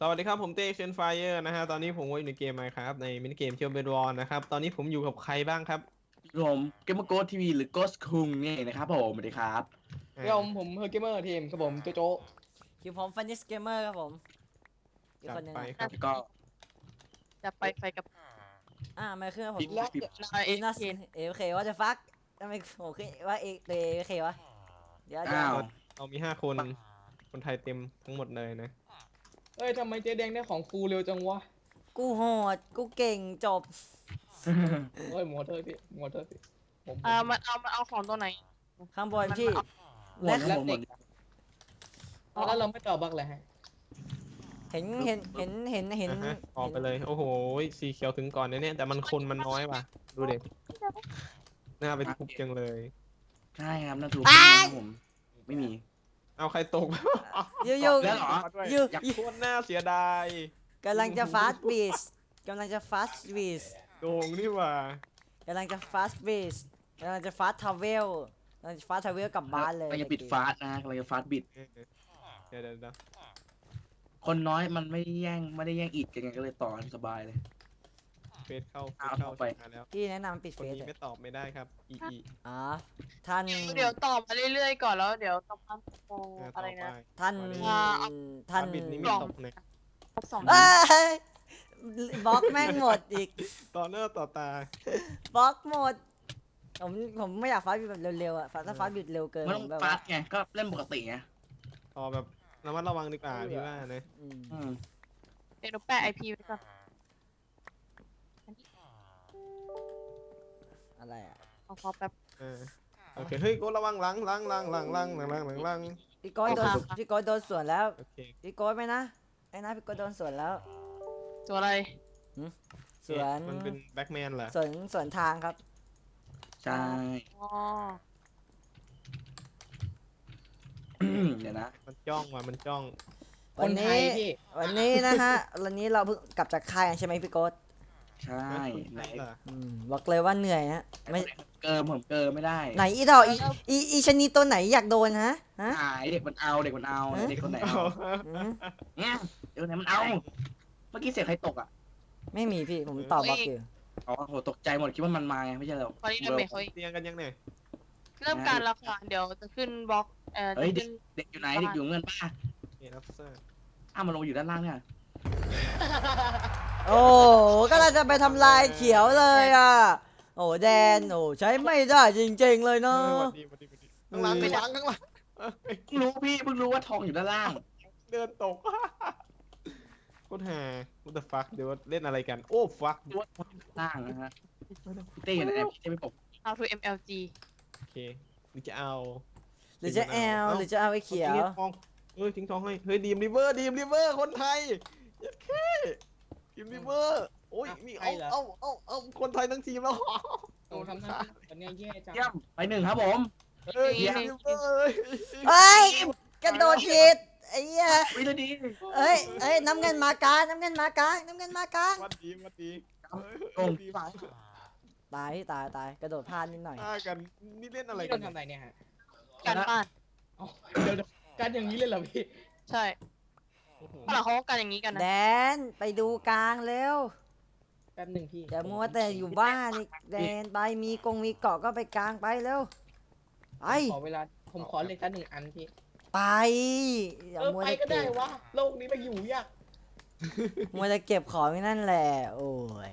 สวัสดีครับ ผมเต้เชนไฟเออร์นะฮะ ตอนนี้ผมก็อยู่ในเกม Minecraft ในมินิเกมเที่ยวเบดวอนนะครับ ตอนนี้ผมอยู่กับใครบ้างครับผมเกมโกทีวีหรือโกสคุงนี่นะครับผมสวัสดีครับอ่าครับผมผมเฮอร์เกมเมอร์ทีมครับผมโจโจคือผมฟันนิสเกมเมอร์ครับผมอีกจัดคนหนึงไปอะครับ แล้วก็จะไปไฟกับอ่าไม่ขึ้นว่าผมปิดและปิดนายเออีนัสเคนเอเคว่าจะฟักทำไมผมขึ้นว่าเอเอเควะเดี๋ยวเดี๋ยอ้าววเรามีห้าคน คนไทยเต็มทั้งหมดเลยนะ เอ้ยทำไมเจ๊แดงได้ของฟูเร็วจังวะกูโหด กูเก่งจบเฮ้ยหมอเธอพี่หมอเธอพี่ผมอ่ามันเอามันเอาของตัวไหน ข้างบนมันพี่เอาหมดหมดหมดเอาแล้วเราไม่ต่อบักเลยฮะเห็นเห็นเห็นเห็นเห็นอะฮะออกไปเลย โอ้โห สีเขียวถึงก่อนนะเนี่ย แต่มันคนมันน้อยว่ะ ดูเด็กน่าไปทุบจังเลย ใช่ครับน่าถูกครับผม ไม่มี เอาใครตกยูยูแล้วเหรอยูอยากยูโคตรน่าเสียดายกำลังจะฟาสต์บีสกำลังจะฟาสต์บีสโกงนี่หว่ากำลังจะฟาสต์บีสกำลังจะฟาสต์ทาวเวลกำลังจะฟาสต์ทาวเวลกลับบ้านเลยเราจะปิดฟาสต์นะเราจะฟาสต์บิดเออเดี๋ยวเดี๋ยวเดี๋ยวคนน้อยมันไม่ได้แย่งไม่ได้แย่งอิดกันไงก็เลยต่อกันสบายเลย เฟซเข้าเฟเอาซเข้าเอาไปมาแล้วพี่แนะนำปิดคเฟนซนี้เลยไม่ตอบไม่ได้ครับ อีอีอ๋อท่านเดี๋ยวตอบมาเรื่อยๆก่อนแล้วเดี๋ยวตอบมาโอเออต่อะไรอไปนะ ท่านอ่าท่านบิดนี่มีตกเลยสองเอ้ยบล็อกแม่งหมดอีกต่อเนื้อต่อตาบล็อกหมดผมผมไม่อยากฟาสต์แบบเร็วๆอะฟาสต์ถ้าฟาสต์หยุดเร็วเกินไม่ผต้องมแบบฟาว่าสต์ไงก็เล่นปกติไงพอแบบระมัดระวังดีกว่าพี่ว่านะอืมอืมเดี๋ยวหนูแปะไอพีไว้ก่อน อะไรอะเอาขอแป๊บ เออโอเคเฮ้ยกูระวังหลังหลังหลังหลังหลังหลังหลังหลังหลังพี่โก้โดนเอาค่ะพี่โก้โดนสวนแล้วโอเคพี่โก้ไหมนะไอ้นะพี่โก้โดนสวนแล้ว ตัวอะไร สวนมันเป็นแบ็กแมนเหรอสวนสวนทางครับ ใช่ อ๋อ เดี๋ยวนะ มันจ้องว่ะมันจ้องควันนไทนี้ยพี่วันนี้นะฮะ วันนี้เราเพิ่งกลับจากค่ายใช่ไหมพี่โก้ ใช่ไหไหนนล่ะอืมบอกเลยว่าเหนื่อยฮะไม่เกิมผมเกิมไม่ได้ไหนอีดอกอีอีอีชะนีตัวไหนอยากโดนฮะฮะ หายเด็กมันเอาเด็กมันเอาเด็กคนไหนเอาอืมเนี่ยเด็กคนไหนมันเอา เมื่อกี้เสียงใครตกอะไม่มีพี่ผมตอบบล็อกอยู่อ๋อโหตกใจหมดคิดว่ามันมาไงไม่ใช่หรอก ตอนนี้ดาเมจเขาเตียงกันยังเนี่ยเริ่มการแล้วค่ะเดี๋ยวจะขึ้นบล็อกเอ่อเฮ้ยจะเด็ขึ้กนเด็กอยู่ไหนเด็กอยู่เงินป้าเอรับเซอร์อ้าวมันลงอยู่ด้านล่างเนี่ย โอ้ก็เราจะไปทำลายเขียวเลยอะ โอ้แดนโอ้ใช้ไม่ได้จริงๆเลยเอเนาะอหวัดดีหวัดดีหวัดดีข้างหลังข้างหลังข้างหลังเอ้ยเพิ่งรู้พี่เพิ่งรู้ว่าทองอยู่ด้านล่าง เดินตกโคตรฮา what the fuck เดี๋ยวเล่นอะไรกัน โอ้ fuck รู้ว่าทองอยู่ด้านล่างนะฮะพี่เต้อยู่ไหนพี่เต้ไม่ปกเอาทู MLG โอเคหรือจะเอาหรือจะแอลหรือจะเอาไอ้เขียวทิ้งทองเฮ้ยทิ้งทองให้ เฮ้ยดีมริเวอร์ดีมริเวอร์คนไทยเยัดแค่ ดีมริเวอร์โอ้ยนี่เอาเอาเอาเอาคนไทยทั้งทีมแล้วโอ้ทำหน้าที่วันนี้แย่จังเยี่ยมไปหนึ่งครับผมเฮ้ยดีมริเวอร์เอ้ยเอ้ยกระโดดผิดไอ้เหี้ยวินาทีเอ้ยเอ้ยน้ำเงินมากลางน้ำเงินมากลางน้ำเงินมากลางหวัดดีหวัดดีตรงดีฝ่ายตายพี่ตายตายกระโดดพลาดนิดหน่อยฆ่ากันนี่เล่นอะไรพี่โดกันนทำอะไรเนี่ยฮะการบ้านอ๋อเดี๋ยวเดี๋ยวการอย่างนี้เลยเหรอพี่ใช่ โอ้โหฝรั่งเขาก็การอย่างนี้กันนะแดนไปดูกลางเร็วแป๊บหนึ่งพี่อย่ามัวแต่อยู่บ้านอีกแดนไปมีกงมีเกาะก็ไปกลางไปเร็วไปขอเวลา ผมขอเลยสักหนึ่งอันพี่ ไปอย่าเออมัวไปแต่ก็ได้เก็บวะ โลกนี้ไปอยู่ยาก มัวแต่เก็บของอยู่นั่นแหละ โอ้ย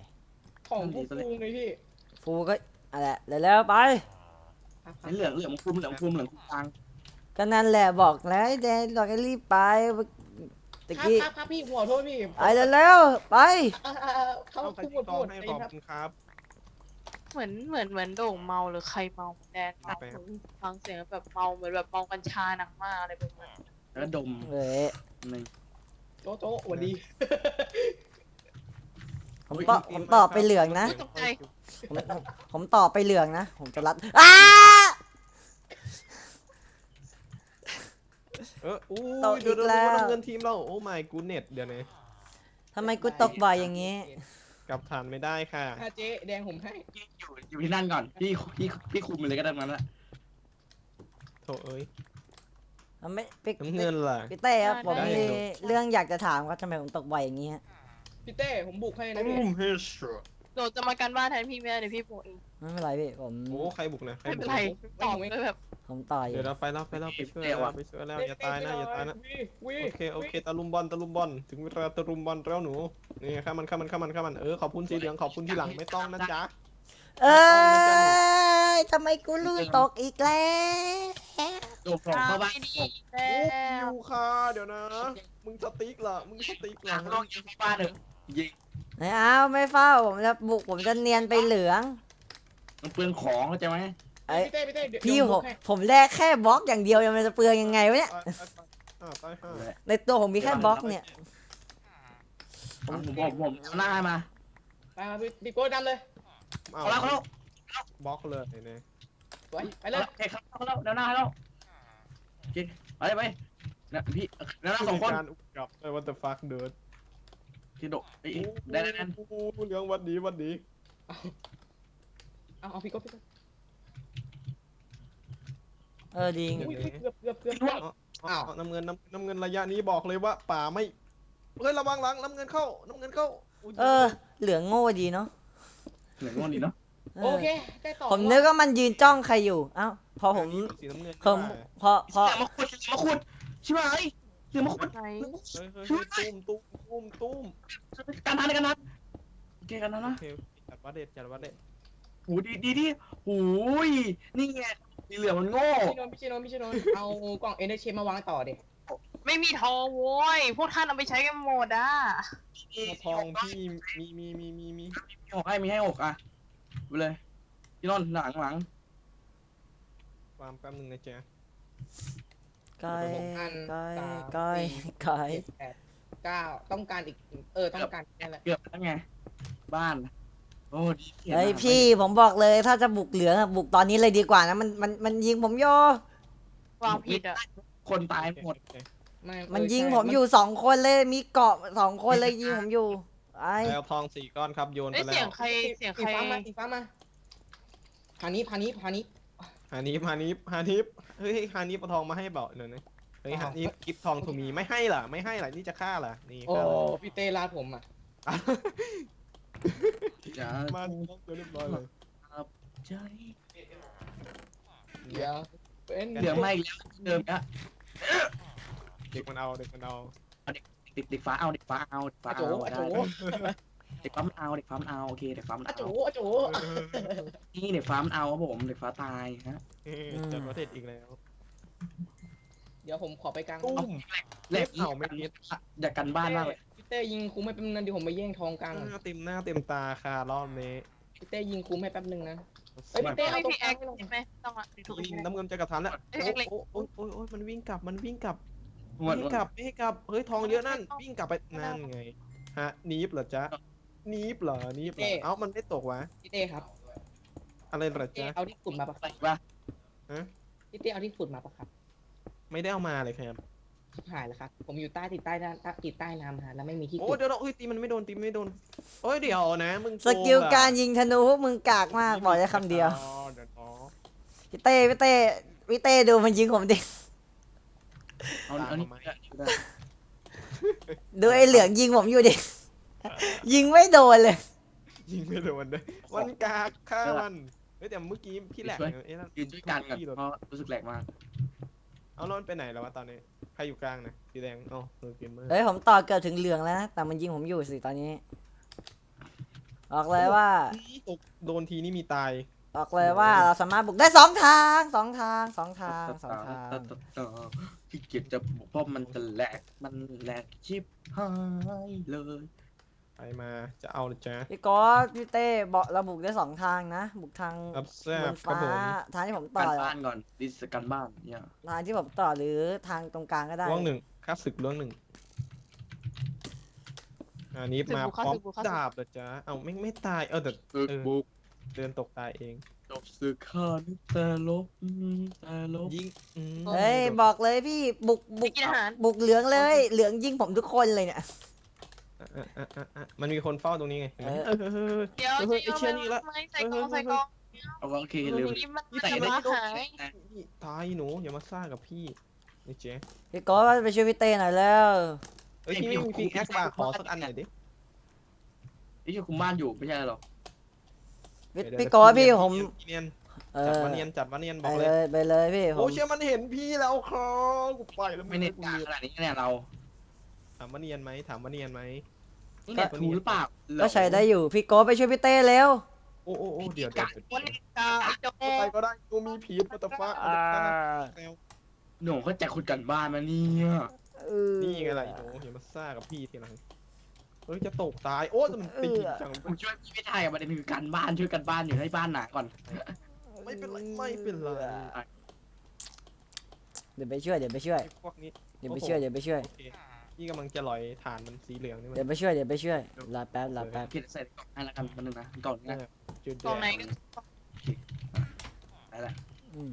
ของพวกฟูงเลยพี่ฟูก็อะไรเร็วๆไปเหลืองเหลืองคุมเหลืองคุมเหลืองคุมกลางก็นั่นแหละบอกแล้วไอ้แดนบอกให้รีบไป ตะครับกี้ครับครับพี่หัวโทษพี่ไปเร็วๆไปอ่าอ่าอ่าเขาเอาใครพูดทิ้งทพูองดให้ไอ้ขอบครับคุณครับ เหมือนเหมือนเหมือนโด่งเมาหรือใครเมาแดนเอาไปครับ ฟังเสียงแบบเมาเหมือนแบบเมากัญชาหนักมากอะไรแบบนั้นแล้วก็ดมเว้ยหนึ่งโจ๊ะโจ๊ะสวัสดี ผมตอบผมตอบไปเหลืองนะตกใจผมผมผมตอบไปเหลืองนะ ผมจะรัดอ้า เอออู้ตกยเดี๋ยวอีกเดี๋ยวแล้วเดี๋ยวเงินทีมเรา โอ้ my goodness เดี๋ยวนี้ทำไมกูตกบ่อยอย่างนี้ กลับฐานไม่ได้ค่ะ ถ้าเจ๊แดงผมให้พี่อยู่อยู่ที่นั่นก่อนพี่พี่พี่คุมไปเลยก็ได้นั้นละโถเอ้ย มันไม่พี่น้ำเงินล่ะ พี่เต้ครับได้ผมได้ มีเรื่องอยากจะถามครับทำไมผมตกบ่อยอย่างนี้ฮะพี่เต้ผมบุกให้นะตุ้พี่มเฮดช็อตหนูจะมากันบ้านแทนพี่ไม่ได้เดี๋ยวพี่โบกเอง ไม่เป็นไรพี่ผมโอ้ใครบุกนะใครไม่บุเป็กนไรตอบด้วยแบบผมต่อยอเดี๋ยยู่วเราไปแล้วไปแล้วไปช่วยแล้วไปช่วยแล้วอย่าตายนะอย่าตายนะวีวีโอเคโอเคตะลุมบอลตะลุมบอลถึงเวลาตะลุมบอลแล้วหนูนี่ข้ามันข้ามันข้ามันข้ามันเออขอบคุณสีเหลืองขอบคุณที่หลังไม่ต้องนะจ๊ะ เอ้ยทำไมกูลุยตกอีกแล้วโดดของเข้าบ้านไม่ดีผมแล้โอ้วยูค่ะเดี๋ยวนะ มึงสติ๊กเหรอมึงสติ๊กเหรหลัองต้องยิงเข้าบ้านเถอะยิงไม่เอาไม่เฝ้าผมจะบุกผมจะเนียนไปเหลือง มันเปลืองของเข้าใจไหมเอ้ยพี่เต้พี่เต้เดี๋ยวพี่เดี๋ยวผบุมกให้ผมแลกแค่บล็อกอย่างเดียวยังมันจะเปลืองยังไงวะเนี่ยตายตายตายอ่าตายห้าในตัวผมมีแค่บล็อกเนี่ย ผมผมผมหน้ามาไปมาพี่พี่โก้ดันเลยเอาเขาแล้วเขาแล้วบล็อกเลยเนี่ยสวยไปไปเลเลยยเขาเขาแล้วแล้วหน้าแล้วโอเคไปไปนะพี่แล้วหน้าสองคนการอุกกับเออ what the fuck เดินที่โดดไอ้ได้ได้ได้โอ้โหเหลืองวันดีวันดี เอาเอาพี่โก้พี่โก้เออดีอุ้ยอุ้ยเกือบเกือบเกือบอ้าวน้ำเงินน้ำน้ำเงินระยะนี้บอกเลยว่าป่าไม่เฮ้ยระวังหลังน้ำเงินเข้า น้ำเงินเข้าอุ๊ยเออ เหลืองโง่ดีเนาะเหมือนงอนดีเนาะเอโออเคได้ต่อผมนึกว่ามันยืนจ้องใครอยู่ เอ้า พอผมสีน้ำเงินผมพอพอ เสือมาขุดเสือมาขุดใช่ไหมเสือมาขุดไหนเฮ้ยเฮ้ยเฮ้ยตุ้มตุ้มตุ้มตุ้มการทันกันทันโอเคกันทันโอนะเคจัดวัดเด็ดจัดวัดเด็ด หูดีดีดีหูยนี่ไงสีเหลืองมันโง่ พี่นนท์พี่ชินนท์พี่ชินนท์เอากล่องเอเนอร์เชมาวางต่อเด็ไม่มีทองโว้ย พวกท่านเอาไปใช้กันหมดอะทองพี่มีมีมีมีมีมีหกให้มีให้หกอะไปเลยพี่นนท์หลังหลังวางแป๊บนึงนะจ๊ะไกลหกอันไกลสามไกลสี่ไกลเจ็ดแปดเก้าต้องการอีก เออ ต้องการแค่แหละ เกือบแล้วไง บ้านโอ้ดีเฮ้ยพี่ผมบอกเลยถ้าจะบุกเหลืองอะบุกตอนนี้เลยดีกว่านะมันมันมันยิงผมโย วางผิดอะคนตายหมดโอเคไมันเออยิงใช่ผมอยู่สองคนเลยมีเกาะสองคนเลยยิงผมอยู่ไอ้แล้วทองสี่ก้อนครับโยนเอ้ไปยแล้เสียวงใครเสียงใคร สีฟ้ามาสีฟ้ามาพานี้พานี้พานี้ ฮานิฟฮานิฟฮานิฟเฮ้ยฮานิฟเอาทองมาให้เปล่าเดี๋ยวนะเฮ้ยอ๋อฮานิฟกิฟทองทูมีไม่ให้ล่ะไม่ให้ล่ะนี่จะฆ่าล่ะนี่โอ้ฆ่าล่ะพี่เต้ลาดผมอะ อย่ามาต้องเรียบร้อยเลยใจเดี๋ยวเป็นเหลืองไม่แล้วเดิมนะเด็กมันเอาเด็กมันเอาเด็กเด็กฟ้าเอาเด็กฟ้าเอาเด็กฟ้าอาโจเอาอาโจได้เด็กฟ้ามันเอาเด็กฟ้ามันเอาโอเคเด็กฟ้ามันอาโจเอาอาโจนี่เด็กฟ้ามันเอาครับผมเด็กฟ้าตายฮะจัดวัดเด็ดอีกแล้ว เดี๋ยวผมขอไปกลางตุ้มแหลกเอาไม่ดีอยากกันบ้านมากเลยพี่ เต้ยิงคุ้มให้แป๊บนึงนะเดี๋ยวผมไปแย่งทองกลางหน้าเต็มหน้าเต็มตาค่ะรอบนี้พี่เต้ยิงคุ้มให้แป๊บนึงนะ เอ้ยไม่เต้เอาตรงพี่กแอลางคให้หน่อยใช่ไหมต้องอะถูกยิงไหมน้ำเงินจะกระทันแล้วเอ้ยเล็กโอ้โอ้โอ้โอ้มันวิ่งกลับมันวิ่งกลับหมดวิ่งกลับไม่ให้กลับเฮ้ยทองเยอะนั่น วิ่งกลับไปนั่นไงฮะนีบเหรอจ๊ะนีบเหรอนีบเหรอเอ้ามันไม่ตกวะพี่เต้ครับ อะไรเหรอพี่เต้จ๊ะเอาที่ขุดมาปะครับว่าพี่เต้เอาที่ขุดมาปะครับ ไม่ได้เอามาเลยครับ ชิบหายแล้วครับ ผมอยู่ใต้ติดใต้น้ำติดใต้น้ำฮะแล้วไม่มีที่โอ้ขุดเดี๋ยวเราเอ้ยตีมันไม่โดนตีมันไม่โดนโอ้ยเดี๋ยวนะมึงสกิลการยิงธนูพวกมึงกากมากบอกได้คำเดียวเดี๋ยวอ๋อพี่เต้พี่เต้พี่เต้ดูมันยิงผมดิเอาเอานี่ดูไอ้เหลืองยิงผมอยู่ดิยิงไม่โดนเลย ยิงไม่โดนเลยมันกากฆ่ามันเฮ้ยแต่เมื่อกี้พี่แหลกเนี่ยเอ๊ะนั่นยืนช่วยกันก่อนเพราะรู้สึกแหลกมากเอาแล้วมันไปไหนแล้ววะตอนนี้ ใครอยู่กลางนะสีแดงอ๋อเออเกมเมอร์เฮ้ยผมต่อเกือบถึงเหลืองแล้วนะแต่มันยิงผมอยู่สิตอนนี้บอกเลยว่าตกโดนทีนี่มีตายบอกเลยว่าเราสามารถบุกได้สองทางสองทางสองทางสองทางพี่เกียรจะบอกเพราะมันจะแหลกมันแหลกชิบหายเลย ไปมาจะเอาเลยจ้ะพี่ก๊อตพี่เต้บอกเราบุกได้สองทางนะ บุกทางรับแซ่บบนครับฟ้าผม ทางที่ผมกัต่นอบ้านก่อนดิสกันบ้านเนี่ยทางที่ผมต่อหรือทางตรงกลางก็ได้ ล่วงหนึ่งค่าศึกล่วงหนึ่ง อันนี้มาพร้อมดาบเลยจ้ะเอาไม่ไม่ตาย เออแต่ตึกบุกเดินตกตายเอง จบสึกข้านึกแต่ลบแต่ลบยิงอืมเฮ้ย บอกเลยพี่บุกไปบุก กินอาหาร บุกเหลืองเลย เหลืองยิงผมทุกคนเลยเนี่ย อะอะอะอะมันมีคนเฝ้าตรงนี้ไงเห็นไหมเออเออเออ เดี๋ยวเฮ้ยจะไอ้เลยไม่ใส่กองใส่กองเอาโอเคเร็วนี่มันใส่มันได้มาหายนี่ตายหนูอย่ามาซ่ากับพี่นี่เจ๊พี่โก้ไปช่วยพี่เต้หน่อยแล้วเอ้ยพี่ไม่มีพิกแอคมาขอสักอันหน่อยดิไอ้ชื่อคุมบ้านอยู่ไม่ใช่หรอพี่เดี๋ยวพี่โก้พี่ผม เนียนเอจัดอมาเนียนจัดมาเนียนบไปอกเลเลยยไปเลยพี่ผโอ้มเชื่อมันเห็นพี่แล้วครับกูไปแล้วไม่เน็ตกางขนาดนี้เนี่ยเราถามว่าเนียนไหมถามว่าเนียนไหม นี่เน็ตถูหรือเปล่าก็ใช้ได้อยู่พี่โก้ไปช่วยพี่เต้เร็วโอ้โอ้โอ้เดี๋ยวเดี๋ยวเดี๋ยววันนี้กาไอ้โจ๊ไปกก็ได้กูมีผีปัตตฟ้าอ่าหนูเขาจะคุยกันบ้านมาเนี่ยเออนี่ไงล่ะไอ้หนูเห็นมาซ่ากับพี่ทีหลังเฮ้ยจะตกตายโอ้แต่มันตีจังผมช่วยพี่ไม่ได้อะประเด็นคือการบ้านช่วยกันบ้านอยู่ให้บ้านหนาก่อน ไม่เป็นไรไม่เป็นไรเดี๋ยวไปช่วยเดี๋ยวไปช่วยไอ้พวกนี้เดี๋ยวไปช่วยเดี๋ยวไปช่วยโอเค พี่กำลังจะลอยฐานมันสีเหลืองนี่มันเดี๋ยวไปช่วยเดี๋ยวไปช่วยรอแป๊บรอแป๊บคิดใส่กล่องให้แล้วกันมันนึงนะกล่องนี้นะจุดตรงไหนก็ได้ละอืม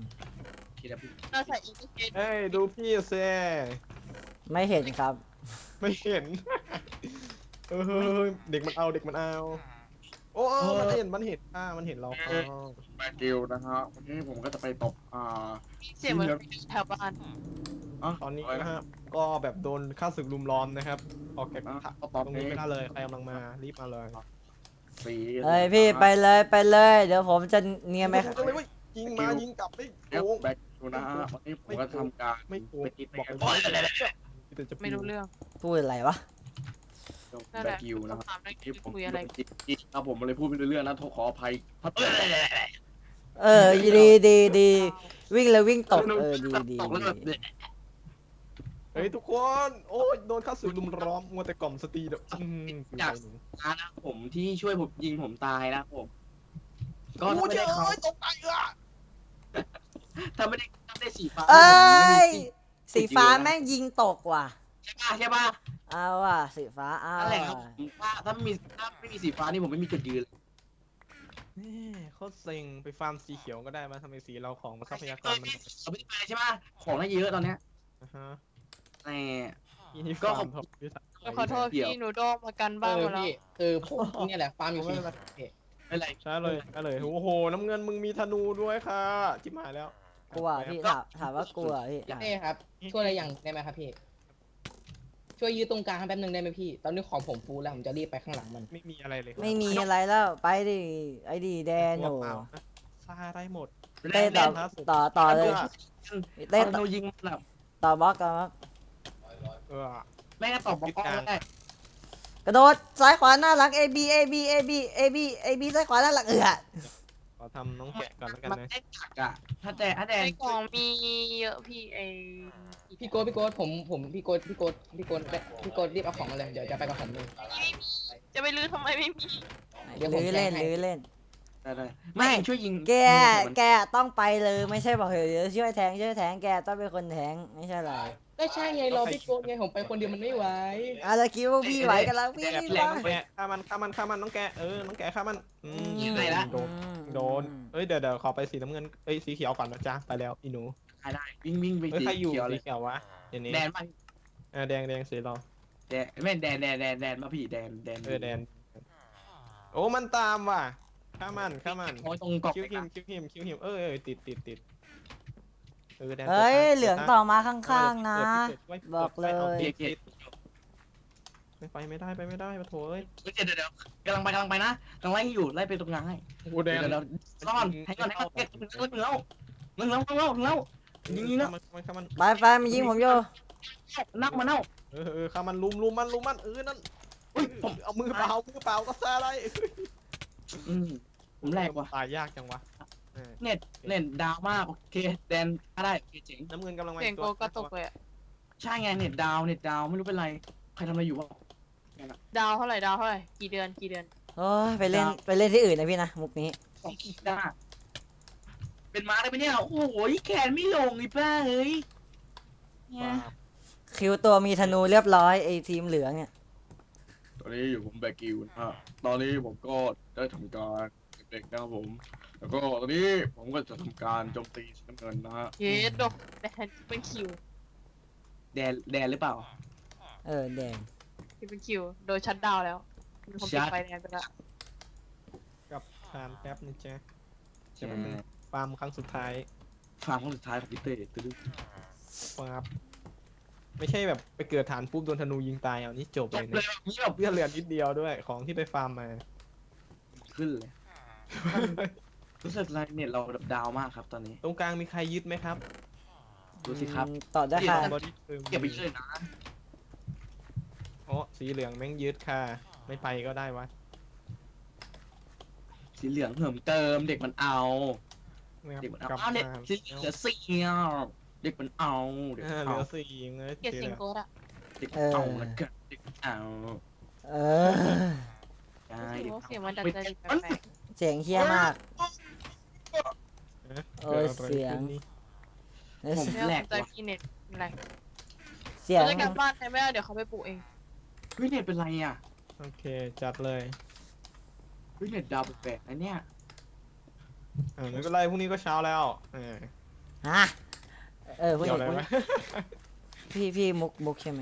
คิดแล้วพี่น่าใส่อีกทีเฮ้ยดูพี่เซ่ไม่เห็นครับ ไม่เห็น เออเด็กมันเอาเด็กมันเอา โอ้เออ มันเห็น มันเห็นอ่ามันเห็นเราอ๋อแบกิลนะฮะวันนี้ผมก็จะไปตบอ่า เสียงเหมือนแถวบ้านตอนนี้นะครับก็แบบโดนฆ่าศึกลุมล้อมนะครับ ออกจากนะตก็ตอบรงเอนี้งไม่ได้เลยใครกำลังมา รีบมาเลยสีเฮ้ยพี่ไปเลยไปเลย เดี๋ยวผมจะเนียนไหมโอ้โหเลยเว้ยยิงมา ยิงกลับไม่แล้วโกง แบกิลนะฮะวันนี้ผมก็ทำการไม่โกงไปติดบอกไปเลยแต่จะไม่รู้เรื่องพูดอะไรวะ นั่นแบแหละกิลนะคคำรับถามนั่นที่ผมคุยอะไรจิตจิตครับผมเลยพูดไม่รู้เรื่องนะขออภัยพัดเออดีดีดีวิ่งเลยวิ่งตกเออดีดีตกแล้วแบบดีเฮ้ยทุกคน โอ้ยโดนฆ่าศึกลุมล้อมมัวแต่กล่อมสตรีแบบอืมจากนะผมที่ช่วยผมยิงผมตายนะผมก็โอ้ถ้ายไม่เจ้ได้เขายตกใจอะถ้าไม่ได้ถ้าไม่ได้สีฟ้าเอ้ยผมไม่มีสีฟ้าแม่งยิงตกว่ะ ใช่ป่ะใช่ป่ะเอาว่ะสีฟ้าเอานั่นแหละครับว่ะผมว่าถ้าไม่มีถ้าไม่มีสีฟ้านี่ผมไม่มีจุดยืนเลยแม่โคตรเซ็งไปฟาร์มสีเขียวก็ได้มาทำไมสีเราของมันทรัพยากเอรอมันพี่เราไม่ได้ไปใช่ป่ะของน่าเยอะตอนเนี้ยอ่าฮะแหมนี่ก็ฟาร์มขท็ออบปขอโทษพี่หนูโดนมากันเอบ้างอหมดแล้วพี่คือผมเนี่ยแหละฟาร์มอยู่ที่พี่ไม่เป็นไรใช่เลยใช่เลยโอ้โหน้ำเงินมึงมีธนูด้วยค่ะจิบหายแล้วกลัวพี่ถามถามว่ากลัวพี่พี่เต้ครับช่วยอะไรอย่างได้ไหมครับพี่ ช่วยยืดตรงกลางให้แป๊บนึงได้ไหมพี่ ตอนนี้ของผมฟูแล้วผมจะรีบไปข้างหลังมัน ไม่มีอะไรเลยไม่มีอะไรแล้วไปดิไอ้ดีแดนตัวโอ้เปล่านะซาได้หมดเต้ต่อต่อต่อเลยเต้เต้นต่อยิงแบบต่อบล็อกกันครับเออแม่ก็ตอบบล็อกได้กระโดดซ้ายขวาหน้าหลัง A B A B A B A B A B ซ้ายขวาหน้าหลังเอือข อทำน้องแกะก่อนแล้วกันมันนะ ได้ถักอะถ้าแต่ถ้าแต่ในกล่องมีเยอะพี่ไอพี่โกดพี่โกดผมผมพี่โกดพี่โกดพี่โกดพี่โกดรีบเอาของมาเลยเดี๋ยวจะไปกับผมเลยจะไปลื้อทำไมไม่มีเดี๋ยวผมลื้อเล่นแทงให้ลื้อเล่น ได้ได้ไม่ช่วยยิงแก แกต้องไปเลยไม่ใช่บอกเดี๋ยวช่วยแทงช่วยแทงแกต้องเป็นคนแทงไม่ใช่อะไรก็ใช่ไงรอพี่โกดไงผมไปคนเดียวมันไม่ไหวอาแล้วคิดว่าพี่ไหวกันแล้วพี่แกะรีบแกะมาน้องแกะฆ่ามันฆ่ามันฆ่ามันน้องแกะเออ น้องแกะฆ่ามันอืมได้ละโดน โดนเอ้ยเดี๋ยวเดี๋ยวขอไปสีน้ำเงินเอ้ยสีเขียวก่อนนะจ๊ะไปแล้วอีหนูได้ได้วิ่งวิ่งไปเอ้ยสีใครอยู่เขียวเลสียเขียววะเดี๋ยวนี้แดนมาเออแดงแดงสีเราแดนไม่แดนแดนแดนแดนมาพี่แดนแดนเออแดนโอ้มันตามว่ะฆ่ามันฆ่ามันโอ้ยตรงกรอบคิวหิมคิวหิมคิวหิมเออเออติดติดติดเออแดนเฮ้ยติดตามเหลืองติดต่ตาอมมาข้างๆนะเปิดปิดปิดบอกเลยปิดเกีปิยดร์เกียปิดร์ ไม่ไปไม่ได้ไปไม่ได้ปะโถเอ้ยเดี๋ยวเดี๋ยวเดี๋ยวกำลังไปกำลังไปนะกำลังไล่อยู่ไล่ไปตรงกลางให้โอ้แดเดี๋ยนวเดี๋ยวซ่อนให้ก่อนให้ก่อนเก็บถึงแล้วถึงแล้วถึงแล้วถึงแล้วถึงแล้วยิงยิงแล้วมันมันมันไปไปมันยิงผมอยู่นักมาเน่าเออเออข้ามันลุมลุมมันลุมมันเออนั่นอุ้ยผม เอามือเปล่ามือเปล่าก็ซาอะไรอืมผมแหลกว่ะตายยากจังวะเออเน็ตเน็ตดาวมากโอเคแดนได้โอเคเจ๋งน้ำเงินกำลังมาเสียงอีโกตัว ก็ตกเลยอะใช่ไงเน็ตดาวเน็ตดาวไม่รู้เป็นไรใครทำอะไรอยู่วะ ดาวเท่าไหร่ดาวเท่าไหร่กี่เดือนกี่เดือนโอ้ยไปเล่นไปเล่นที่อื่นนะพี่นะมุกนี้ สองขีดได้เป็นม้าได้ไหมเนี่ยโอ้โหแขนไม่ลงไอ้ป้าเอ้ยเนี่ย คิวตัวมีธนูเรียบร้อยไอทีมเหลืองเนี่ยตอนนี้อยู่ผมแบกิวนะฮะตอนนี้ผมก็ได้ทำการเด็กๆนะครับผม แล้วก็ตอนนี้ผมก็จะทำการโจมตีสีน้ำเงินนะฮะเย็ดดกแดนเป็นคิวแดนแดนหรือเปล่า เออแดง ที่เป็นคิว โดยชัดดาวน์แล้วมีคนปิดชัดไฟแดงไปแล้วกับทานแป๊บนึงจ้ะใช่จะเป็นฟาร์มครั้งสุดท้ายฟาร์มครั้งสุดท้ายของพี่เต้ตึ๊ดครับไม่ใช่แบบไปเกิดฐานปุ๊บโดนธนูยิงตายเอานี่จบจเลยบเลยนะแบบนี้แบบเลือดเหลือนิดเดียวด้วยของที่ไปฟาร์มมา ขึ้นเลย รู้สึกไรเนี่ยเราดาวมากครับตอนนี้ตรงกลางมีใครยึดไหมครับดูสิครับอืมต่อได้ค่ะ บอดี้เติมเก็บไปเลยนะโอ้สีเหลืองแม่งยึดค่ะ ไม่ไปก็ได้วะสีเหลืองเพิ่มเติม เด็กมันเอานะครับเด็กมันเอากลับอ้าวเด็กมาสีเหลืองเหลือสี่อะเด็กมันเอาเด็กอ่ามันเหลืเอาอสี่เงยเกลียดสีสิเหงลืองโกดอะเด็กมันเอาแล้วกันเด็กมันเอาเออใช่รู้สึกเด็กว่ามันเสียงมันดัดจริตแปลกเสียงเฮี้ยมากนะโอ้ยกิดะไรเสียงขึ้นนี่เออผมๆไม่แหลเอากใจว่ะพี่เน็ตอะไรเสียง เราจะกลับบ้านใช่ไหมเดี๋ยวเขาไปปลูกเอง เฮ้ยเน็ตเป็นไรอะโอเค จัดเลยเฮ้ยเน็ตดาวแปลกๆนะเนี่ยอ่าไม่เป็นไรพรุ่งนี้ก็เช้าแล้วเออฮะเออพวกเกี่ยวอะไรนี้วะพี่พี่มุกมุกใช่ไหม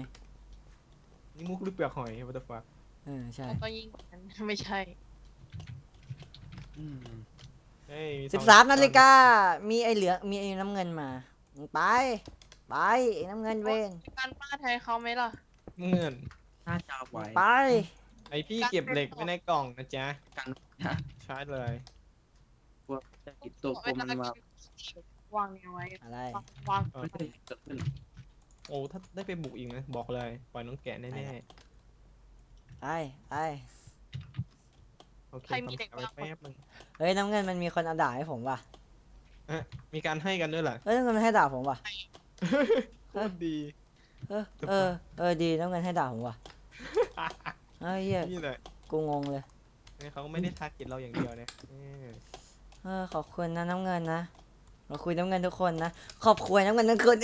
นี่มุกหรือเปลือกหอยวัตถุฟักเออใช่แล้วก็ยิ่งกว่านั้นไม่ใช่ อืมเฮ้ยสิบทสามองนาฬิกามีไอเหลืองมีไอ้น้ำเงินมามึงไป ไปไอ้น้ำเงินเวนการบ้านไทยเขาไหมล่ะ เงิน น่าจะเอาไว้ไปไอพี่เก็บเหล็กไว้ในกล่องนะจ๊ะกันนะใช้เลยพวกจะกินตัวกลมมันมาวางเอาไว้อะไรวางเออไม่ได้เกิดขึ้นโอ้ถ้าได้ไปบุกอีกนะบอกเลยปล่อยน้องแกะแน่ไปไปไปๆโอเคใครมีเด็กทำข่าวบ้างไว้แป๊บนึงเฮ้ยน้ำเงินมันมีคนเอาด่าให้ผมว่ะมีการให้กันด้วยเหรอเฮ้ยน้ำเงินมันให้ด่าผมว่ะ โคตรดี เออเออเออดีน้ำเงินให้ด่าผมว่ะเฮ้ยเหี้ยนี่แหละกูงงเลยนี่เขาก็ไม่ได้ทาร์เก็ตเราอย่างเดียวเนี่ยเออเออขอบคุณนะน้ำเงินนะขอบคุณน้ำเงินทุกคนนะขอบคุณน้ำเงินทุกคน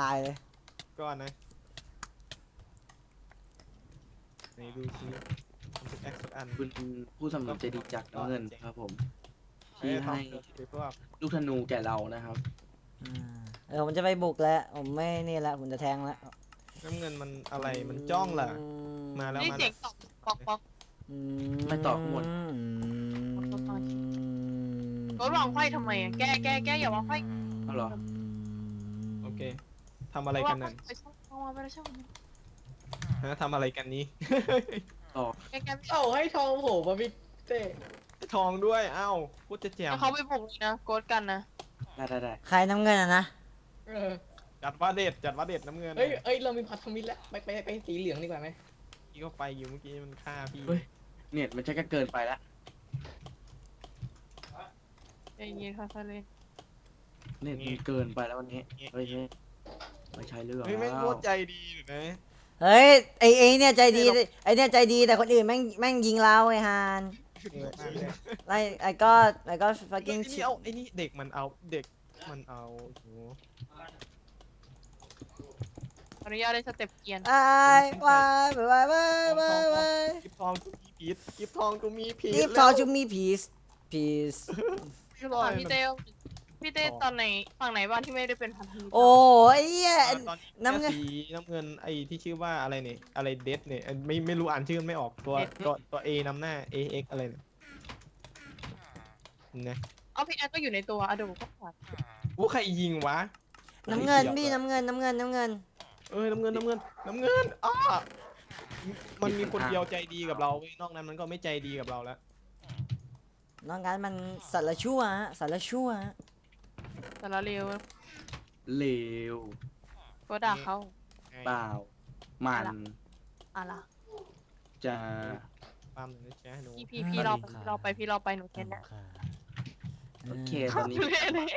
ตายเลยก้อนนะไหนดูซิทำพิกแอคสักอันคุณผู้สำเร็จใจดีจากน้ำเงินครับผมเอ้ที่ยให้ทำเกิดพวกลูกธนูแก่เรานะครับอ่า เออผมจะไปบุกแล้ว ผมไม่นี่แล้วผมจะแทงแล้วน้ำเงินมันอะไรมันจ้องล่ะ มาแล้วนี่มาเสีแล้ยวงตอบปอกปอกอืมไม่ตอบข้างบนก็วางไฟทำไมอะแกแกแกอย่าวางไฟเอาเหรอ โอเคทำอะไรกันนั่นไปช่องเอามาไปแล้วช่องฮะทำอะไรกันนี้ต่อแกแกไม่เอาให้ทองผมมาพี่เต้ทองด้วยเอ้าพูดจะแจมเอาเขาไปปลูกนี่นะโกดกันนะ ได้ได้ได้ใครน้ำเงินอะนะ เออจัดว่าเด็ดจัดว่าเด็ดน้ำเงินเฮ้ยเอ้ยเรามีพันธมิตรแล้วไปไปไปสีเหลืองดีกว่าไหมพี่ก็ไปอยู่เมื่อกี้มันฆ่าพี่เน็ตมันใช่ก็เกินไปแล้วใจเย็นค่อยๆเล่นเน็ตมันเกินไปแล้ววันนี้เฮ้ยเฮ้ยไม่ใช่เรื่องเฮ้ยไม่งแล้วโคตรใจดีอยู่นะเฮ้ยไอไอเนี่ยใจดีไอเนี่ยใจดีแต่คนอื่นแม่งแม่งยิงเราไอฮาน เออมากเลยไอไอก็ไอก็ ไอ้ fucking นี่ shit เอาไอ้นี่เด็กมันเอาเด็กมันเอาโอ้โหขออนุญาตเล่นสเต็ปเกียนไอ้วายวายวายวายวายกิฟทองกูมีผิดกิฟทองกูมีผิดรีบทอจูมีพีซพีซ พี่ลอถายมพี่เต้ว่า พี่เต้ตอนไหนฝั่งไหนบ้างที่ไม่ได้เป็นพันธมิตรโอ้ยเหี้ยตอนนี้น้ำเงิน สีน้ำเงินไอ้ที่ชื่อว่าอะไรเนี่ยอะไรเดดเนี่ยไม่ไม่รู้อ่านชื่อไม่ออกตัวตัวตัว A นำหน้า A X อะไรเนี่ยนะเอาพี่แอนก็อยู่ในตัวอะเดี๋ยวผมก็ขาดอู้ใครยิงวะน้ำเงินพี่น้ำเงินน้ำเงินน้ำเงิน เอ้ยน้ำเงินน้ำเงินน้ำเงินอ้ามันมีคนเดียวใจดีกับเราเว้ยนอกนั้นมันก็ไม่ใจดีกับเราแล้วน้องการมันสัตว์ละชั่วฮะสัตว์ละชั่วฮะ แต่ละเร็วเลวก็ด่าเขาเปล่า มัน อะไรจะตามหนึ่งนะจ๊ะหนูพี่พี่พี่เราเราไปพี่เราไปหนูเทนนะโอเคตอนนี้ เล่นเลย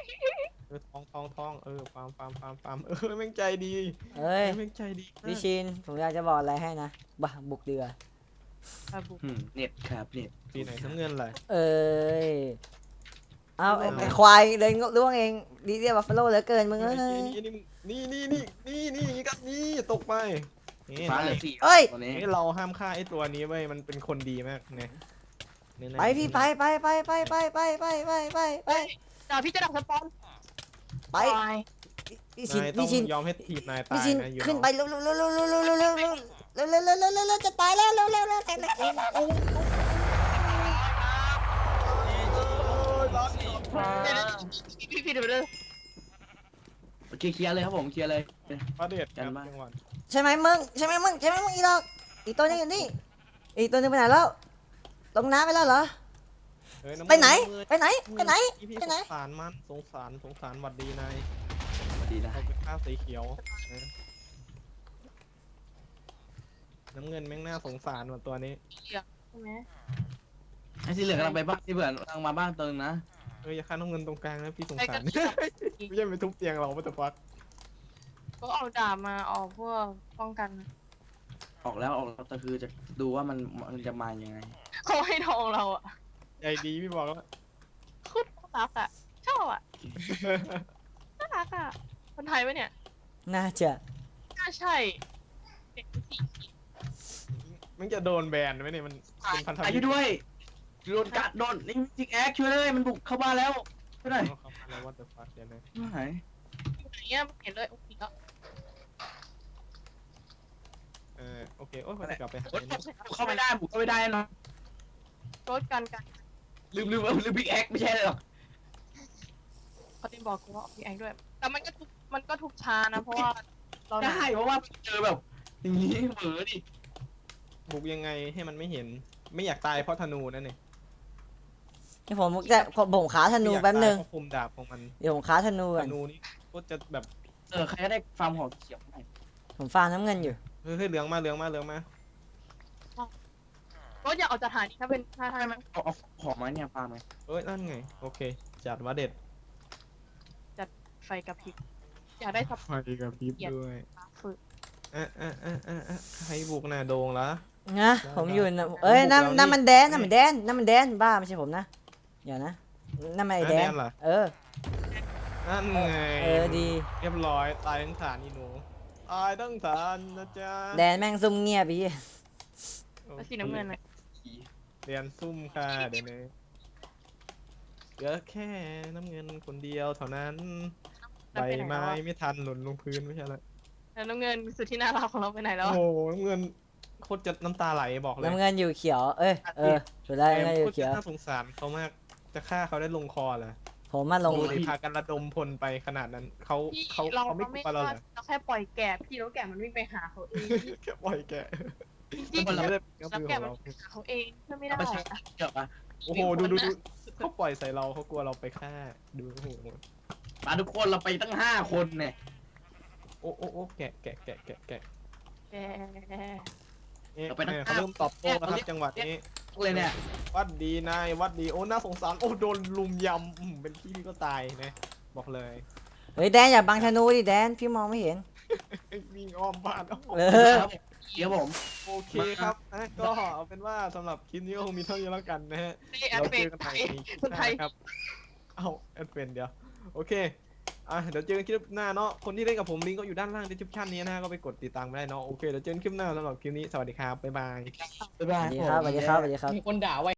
เออทองทองทองเออฟาร์มฟาร์มฟาร์มฟาร์มเออแม่งใจดีเอ้ยแม่งใจดีมากพี่ชินผมอยากจะบอกอะไรให้นะบ้าบุกเดือไปบุกอืมเน็ตครับเน็ต ปีไหนน้ำเงินเลยเอ้ย เอาไอ้เอาไอ้ควายเดินล่วงเองดีเดียบัฟฟาโลเหลือเกินมึงเอ้ยนี่นี่นี่นี่นี่นี่กันนี่ตกไปนี่ฟ้าเหลือสี่เอ้ยตอนนี้นี่เราห้ามฆ่าไอ้ตัวนี้ไว้ยมันเป็นคนดีมากเนี่ยเนี่ยนะไปพี่ไปไปไปไปไปไปไปไปไปไปด่าพี่จะด่าสปอนไปตายพี่ชินนายต้อพี่งชินยอมให้ทีมนายตาพี่ยชินนะอยู่ขึ้นไปเร็วเร็วเร็วเร็วเร็วเร็วเร็วเร็วเร็วเร็วเร็วเร็วเร็วเร็วเร็วจะตายแล้วเร็วเร็วเร็วเร็วเร็ว เร็วโอ้ยร้อนพี่พี่ดูเลยโอเคเคลียร์เลยครับผมเคลียร์เลยประเด็ดคกัรับนบ้าง จังหวัดใช่ไหมมึงใช่ไหมมึงใช่ไหมมึงอีดอก อีกตัวนึงอยู่นี่ อีกตัวนึงไปไหนแล้วลงน้ำไปแล้วเหรอเฮ้ยำไปไหนเงินไปไหน ไปไหน พี่พี่ไปไหน สงสารมันสงสารสงสารหวัดดีนายดีนะเขาเป็นข้าวสีเขียวนะน้ำเงินแม่งน่าสงสารว่ะตัวนี้ ใช่ไหมไอ้สีเหลืองกำลังไปบ้านที่เบื่อกำลังมาบ้านตัวนึงนะเอออย่าฆ่าน้ำเงินตรงกลางนะพี่สงไอ้สากัรนไม่ใช่ไปทุบเตียงเราไม่แต่ฟักก็เอาดาบมาออกเพื่อป้องกันออกแล้วออกแล้วแต่คือจะดูว่ามันมันจะมายังไงเขาให้ทองเราอะใจดีพี่บอกแล้วโคตรน่ารักอะชอบอะน่ารักอะคนไทยปะเนี่ยน่าจะน่าใช่เด็กสี่มันจะโดนแบนไหมเนี่ยมันเป็นพันธอามิยุตรด้วย โดนกัดโดนนี่จิกแอคช่วยเลยมันบุกเข้าบ้านแล้วช่วยหน่อยเอาเข้ามาแล้วว่าแต่ฟักเดี๋ยวนะไม่หายไหนเนี่ยเห็นเลยโอ้โหแล้วเออโอเคโอ้ยมันจะกลับไปหาโอ๊ยไอ้นี่บุกเข้าไม่ได้บุกเข้าไม่ได้เนาะรถกันกันลืมลืมลืมบิ๊กแอคไม่ใช่หรอกเขาติบอกกูว่าพี่แองด้วย แต่มันก็ทุกมันก็ทุกช้านะ เพราะว่าเราหนักได้เพราะว่าเจอแบบอย่างนี้เหมือดิบุกยังไงให้มันไม่เห็น ไม่อยากตายเพราะธนูนั่นเองนี่ผมจะผมขาธนูแป๊บนึงไม่อยากตายเพราะคุมดาบของมันเดี๋ยวผมขาธนูธก่อนนูนี่ก็จะแบบเออใครก็ได้ฟาร์มหอเขียวหน่อยผมฟาร์มน้ำเงินอยู่ เฮ้ยเฮ้ยเหลืองมาเหลืองมาเหลืองมารถอยากออกจากฐานนี้ถ้าเป็นถ้าถ้าใช่ไหมเอาเอาของมาเนี่ยฟาร์มไหมเอ้ยนั่นไงโอเค จัดว่าเด็ดไฟกระพริบอยากได้สับ ไฟกับพริบด้วยฝึกอะอะอะอะอะใครบุกน่ะโดงละ นะ ผมอยู่นะเอ้ยนั่นนั่นมันแดนนั่นมันแดนนั่นมันแดนบ้าไม่ใช่ผมนะ อย่านะนั่นมันไอแดนเหรอ เออนั่นไงเออดี เรียบร้อยตายทั้งฐานนี่หนูตายทั้งฐานนะจ๊ะแดนแม่งซุ่มเงียบอีแล้วสีน้ำเงินเลยเรียนซุ่มค่ะเดี๋ยวนี้เหลือแค่น้ำเงินคนเดียวเท่านั้นใบไม้ไม่ทันหล่นลงพื้นไม่ใช่เหรอแล้วน้ำเงินสุดที่น่ารักของเราไปไหนแล้ว โอ้อะโหน้ำเงินโคตรจะน้ำตาไหลบอกเลยน้ำเงินอยู่เขียว เอ้ยเออสุดท้ายน้ำเงินอยู่โคตรเขีจะยว น่าสงสารเขามาก จะฆ่าเขาได้ลงคอเหรอผมมาลงดูดิพากันระดมพลไปขนาดนั้นเขาพี่เขาเราเขาไม่เรากลัไม่วเราว่าเหรอเราแค่ปล่อยแกะพี่แล้วแกะมันวิ่งไปหาเขาเองแค่ปล่อยแกะจริงมันๆแล้วไม่ได้เป็นกระแล้วพือแกะของมันเราไปหาเขาเองเพื่อไม่ได้ไม่ใช่อะเกี่ยวปะโอ้โหดูดูดูเขาปล่อยใส่เราเขากลัวเราไปฆ่าดูโอ้โหมาทุกคนเราไปตั้งห้าคนเนี่ยโอ้โอ้โอ้แกะแกะแกะแกะแกะแกเอ๊ะแม่เขาเริ่มตอบโต้แล้วครับจังหวะนี้ เลยเนี่ยวัดดีนายวัดดีโอ้น่าสงสารโอ้โดนลุมยำอืมเป็นพี่พี่ก็ตายนะบอกเลยเฮ้ยแดนอย่าบังธนูดิแดนพี่มองไม่เห็น วิ่งอ้อมบ้านอ้อมเออ ครับผมเดี๋ยวผมโอเคครับนะก็เอาเป็นว่าสำหรับคลิปนี้ก็คงมีเท่านี้แล้วกันนะฮะนี่แอดเราเป็เจนอกันไทใหม่ยในคลิปคนหไทน้ายครับเอาแอดเป็นเดียวโอเค อะเดี๋ยวเจอกันคลิปหน้าเนาะคนที่เล่นกับผมลิงก์ก็อยู่ด้านล่างในคลิปชั่นนี้นะก็ไปกดติดตามไปได้เนาะโอเคเดี๋ยวเจอกันคลิปหน้าสำหรับคลิปนี้สวัสดีครับบ๊ายบาย บ๊ายบาสยวัสดีครับสวัสดีครับสวัสดีครับ มีคนด่าไว้